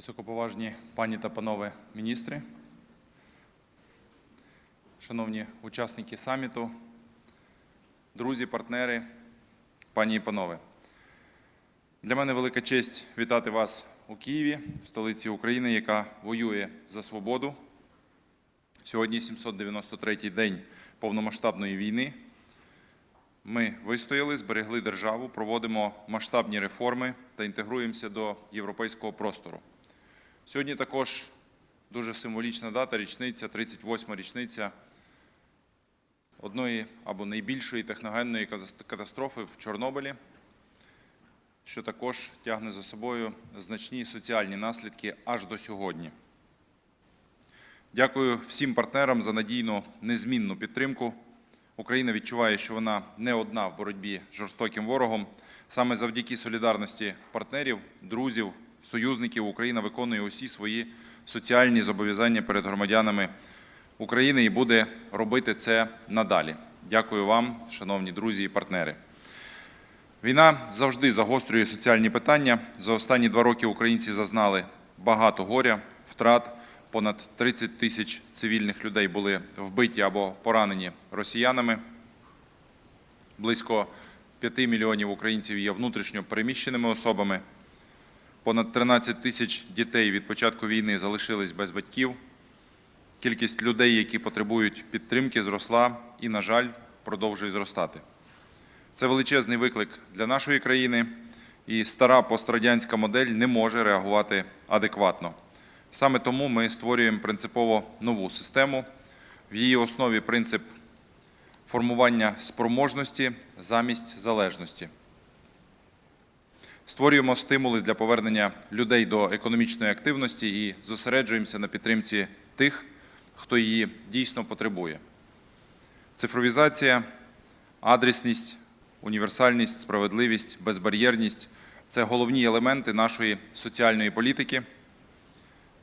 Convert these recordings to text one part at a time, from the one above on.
Високоповажні пані та панове міністри, шановні учасники саміту, друзі, партнери, пані і панове. Для мене велика честь вітати вас у Києві, в столиці України, яка воює за свободу. Сьогодні 793-й день повномасштабної війни. Ми вистояли, зберегли державу, проводимо масштабні реформи та інтегруємося до європейського простору. Сьогодні також дуже символічна дата, річниця, 38-ма річниця одної або найбільшої техногенної катастрофи в Чорнобилі, що також тягне за собою значні соціальні наслідки аж до сьогодні. Дякую всім партнерам за надійну незмінну підтримку. Україна відчуває, що вона не одна в боротьбі з жорстоким ворогом. Саме завдяки солідарності партнерів, друзів, союзників Україна виконує усі свої соціальні зобов'язання перед громадянами України і буде робити це надалі. Дякую вам, шановні друзі і партнери. Війна завжди загострює соціальні питання. За останні два роки українці зазнали багато горя, втрат. Понад 30 тисяч цивільних людей були вбиті або поранені росіянами. Близько 5 мільйонів українців є внутрішньо переміщеними особами. Понад 13 тисяч дітей від початку війни залишились без батьків. Кількість людей, які потребують підтримки, зросла і, на жаль, продовжує зростати. Це величезний виклик для нашої країни, і стара пострадянська модель не може реагувати адекватно. Саме тому ми створюємо принципово нову систему. В її основі принцип формування спроможності замість залежності. Створюємо стимули для повернення людей до економічної активності і зосереджуємося на підтримці тих, хто її дійсно потребує. Цифровізація, адресність, універсальність, справедливість, безбар'єрність це головні елементи нашої соціальної політики.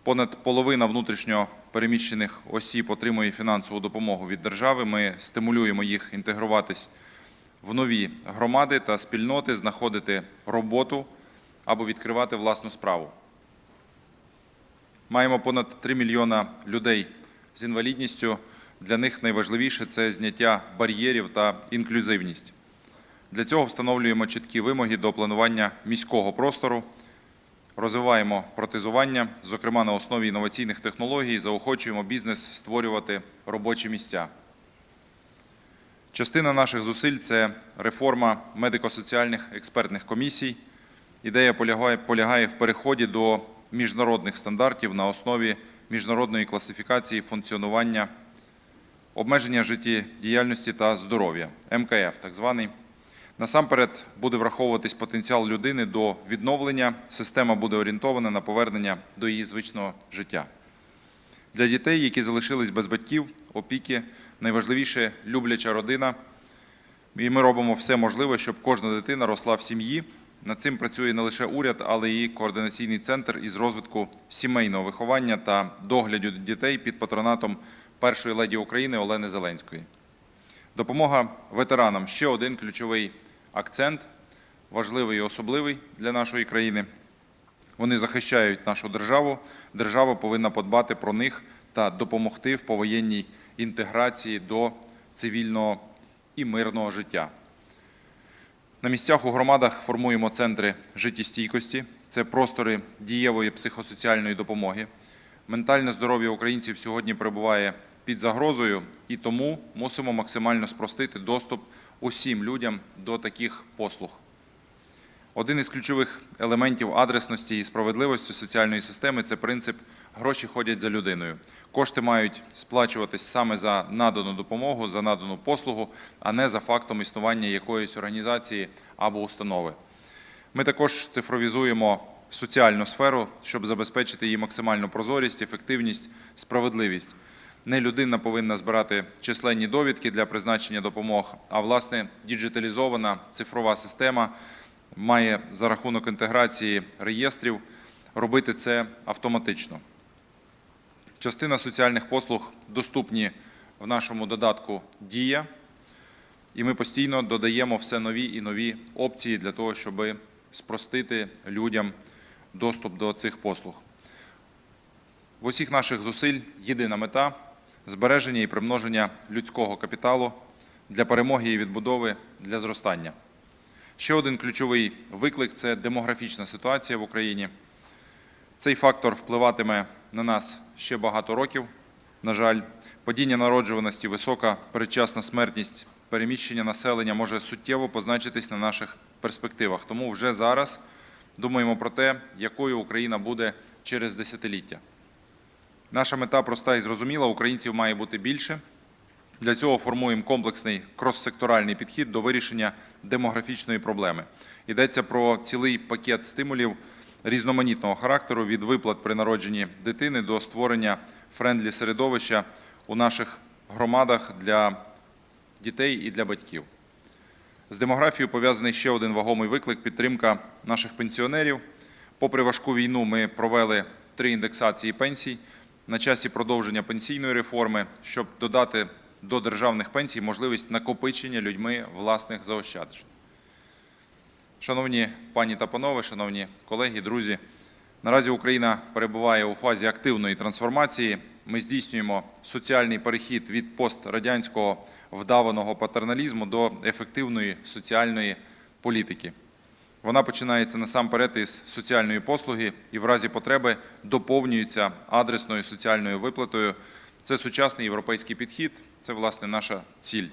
Понад половина внутрішньо переміщених осіб отримує фінансову допомогу від держави. Ми стимулюємо їх інтегруватись в нові громади та спільноти, знаходити роботу або відкривати власну справу. Маємо понад 3 мільйона людей з інвалідністю. Для них найважливіше це зняття бар'єрів та інклюзивність. Для цього встановлюємо чіткі вимоги до планування міського простору. Розвиваємо протезування, зокрема на основі інноваційних технологій, заохочуємо бізнес створювати робочі місця. Частина наших зусиль це реформа медико-соціальних експертних комісій. Ідея полягає, полягає в переході до міжнародних стандартів на основі міжнародної класифікації функціонування, обмеження життєдіяльності та здоров'я МКФ, так званий. Насамперед буде враховуватись потенціал людини до відновлення. Система буде орієнтована на повернення до її звичного життя. Для дітей, які залишились без батьків, опіки, найважливіше любляча родина. І ми робимо все можливе, щоб кожна дитина росла в сім'ї. Над цим працює не лише уряд, але і координаційний центр із розвитку сімейного виховання та догляду дітей під патронатом першої леді України Олени Зеленської. Допомога ветеранам ще один ключовий акцент, важливий і особливий для нашої країни. Вони захищають нашу державу. Держава повинна подбати про них та допомогти в повоєнній інтеграції до цивільного і мирного життя. На місцях у громадах формуємо центри життєстійкості. Це простори дієвої психосоціальної допомоги. Ментальне здоров'я українців сьогодні перебуває під загрозою, і тому мусимо максимально спростити доступ усім людям до таких послуг. Один із ключових елементів адресності і справедливості соціальної системи це принцип гроші ходять за людиною. Кошти мають сплачуватись саме за надану допомогу, за надану послугу, а не за фактом існування якоїсь організації або установи. Ми також цифровізуємо соціальну сферу, щоб забезпечити її максимальну прозорість, ефективність, справедливість. Не людина повинна збирати численні довідки для призначення допомог, а власне діджиталізована цифрова система має за рахунок інтеграції реєстрів робити це автоматично. Частина соціальних послуг доступні в нашому додатку Дія, і ми постійно додаємо все нові і нові опції для того, щоб спростити людям доступ до цих послуг. В усіх наших зусиль єдина мета збереження і примноження людського капіталу для перемоги і відбудови для зростання. Ще один ключовий виклик це демографічна ситуація в Україні. Цей фактор впливатиме на нас ще багато років. На жаль, падіння народжуваності, висока передчасна смертність, переміщення населення може суттєво позначитись на наших перспективах. Тому вже зараз думаємо про те, якою Україна буде через десятиліття. Наша мета проста і зрозуміла: українців має бути більше. Для цього формуємо комплексний крос-секторальний підхід до вирішення демографічної проблеми. Йдеться про цілий пакет стимулів різноманітного характеру від виплат при народженні дитини до створення френдлі середовища у наших громадах для дітей і для батьків. З демографією пов'язаний ще один вагомий виклик підтримка наших пенсіонерів. Попри важку війну, ми провели три індексації пенсій на часі продовження пенсійної реформи, щоб додати до державних пенсій можливість накопичення людьми власних заощаджень. Шановні пані та панове, шановні колеги, друзі, наразі Україна перебуває у фазі активної трансформації. Ми здійснюємо соціальний перехід від пострадянського вдаваного патерналізму до ефективної соціальної політики. Вона починається насамперед із соціальної послуги і в разі потреби доповнюється адресною соціальною виплатою. Це сучасний європейський підхід, це власне наша ціль.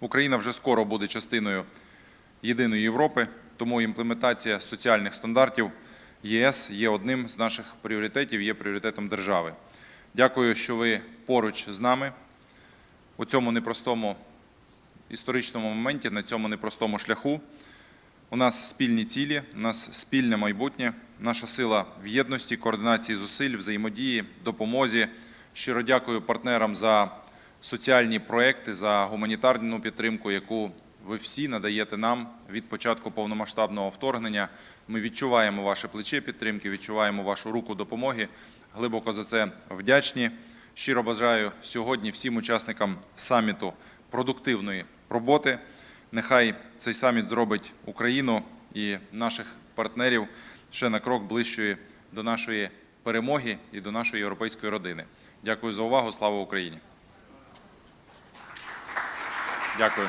Україна вже скоро буде частиною єдиної Європи, тому імплементація соціальних стандартів ЄС є одним з наших пріоритетів, є пріоритетом держави. Дякую, що ви поруч з нами у цьому непростому історичному моменті, на цьому непростому шляху. У нас спільні цілі, у нас спільне майбутнє, наша сила в єдності, координації зусиль, взаємодії, допомозі. Щиро дякую партнерам за соціальні проекти, за гуманітарну підтримку, яку ви всі надаєте нам від початку повномасштабного вторгнення. Ми відчуваємо ваше плече підтримки, відчуваємо вашу руку допомоги. Глибоко за це вдячні. Щиро бажаю сьогодні всім учасникам саміту продуктивної роботи. Нехай цей саміт зробить Україну і наших партнерів ще на крок ближчої до нашої перемоги і до нашої європейської родини. Дякую за увагу. Слава Україні! Дякую.